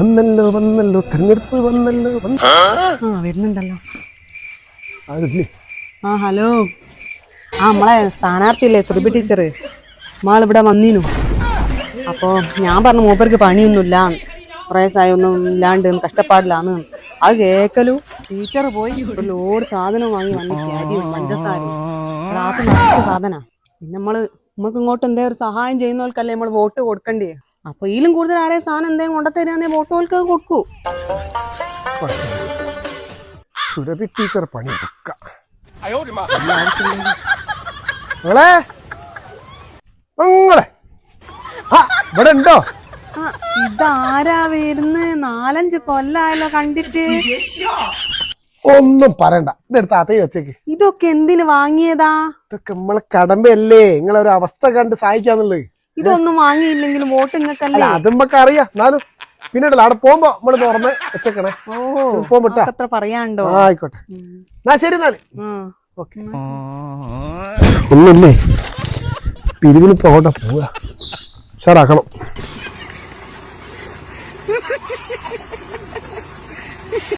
വന്നല്ലോ വന്നല്ലോ തിരഞ്ഞെടുപ്പ് വന്നല്ലോ വന്ന ആ? വരുന്നുണ്ടല്ലോ. ആരില്ലേ? ആ ഹലോ. ആ നമ്മളെ സ്ഥാനാർത്ഥിയില്ലേ ചെറുപ്പി ടീച്ചർ നമ്മളിവിടെ വന്നീനു. അപ്പോൾ ഞാൻ പറഞ്ഞു മൂപ്പർക്ക് പണിയൊന്നുമില്ല. കുറേ ഒന്നും ഇല്ലാണ്ട് കഷ്ടപ്പാടിലാണ്. അത് കേക്കലു. ടീച്ചർ പോയി. ഒരു ലോഡ് സാധനം വാങ്ങി വന്ന് പഞ്ചസാര. പഞ്ചസാരയും രാത്രി നിറച്ച സാധന. പിന്നെ നമ്മൾ നമുക്ക് ഇങ്ങോട്ട് എന്തേ ഒരു സഹായം ചെയ്യുന്നവർക്കല്ലേ നമ്മൾ വോട്ട് കൊടുക്കണ്ടേ അപ്പൊ ഇതിലും കൂടുതൽ ആരെ സാധനം എന്തെങ്കിലും കൊണ്ടുതരാന്നേ വോട്ടുകൾക്ക് കൊടുക്കൂ. സുരഭി ടീച്ചർ പണി നിങ്ങളെ ഇവിടെ ഉണ്ടോ? ഇതാരാ വരുന്ന്? നാലഞ്ച് കൊല്ലായല്ലോ കണ്ടിട്ട്. ഒന്നും പറയണ്ട. ഇതെടുത്ത് അതേ വെച്ചേക്ക്. ഇതൊക്കെ എന്തിനു വാങ്ങിയതാ? ഇതൊക്കെ നമ്മളെ കടമ്പയല്ലേ. നിങ്ങളെ ഒരു അവസ്ഥ കണ്ട് സഹായിക്കാന്നുള്ളത്. ഇതൊന്നും വാങ്ങിയില്ലെങ്കിലും വോട്ട് നിങ്ങൾക്കല്ല അതുമ്പൊക്കെ അറിയാം. എന്നാലും പിന്നെ അവിടെ പോകുമ്പോ നമ്മൾ തുറന്ന് വെച്ചേക്കണേ. പോകുമ്പോട്ടാ അത്ര പറയാണ്ടോ ആയിക്കോട്ടെ. എന്നാ ശരി എന്നാൽ. ഒന്നുമില്ലേ പിരിവിന് പോകട്ടെ പോവാ സാറാക്കണം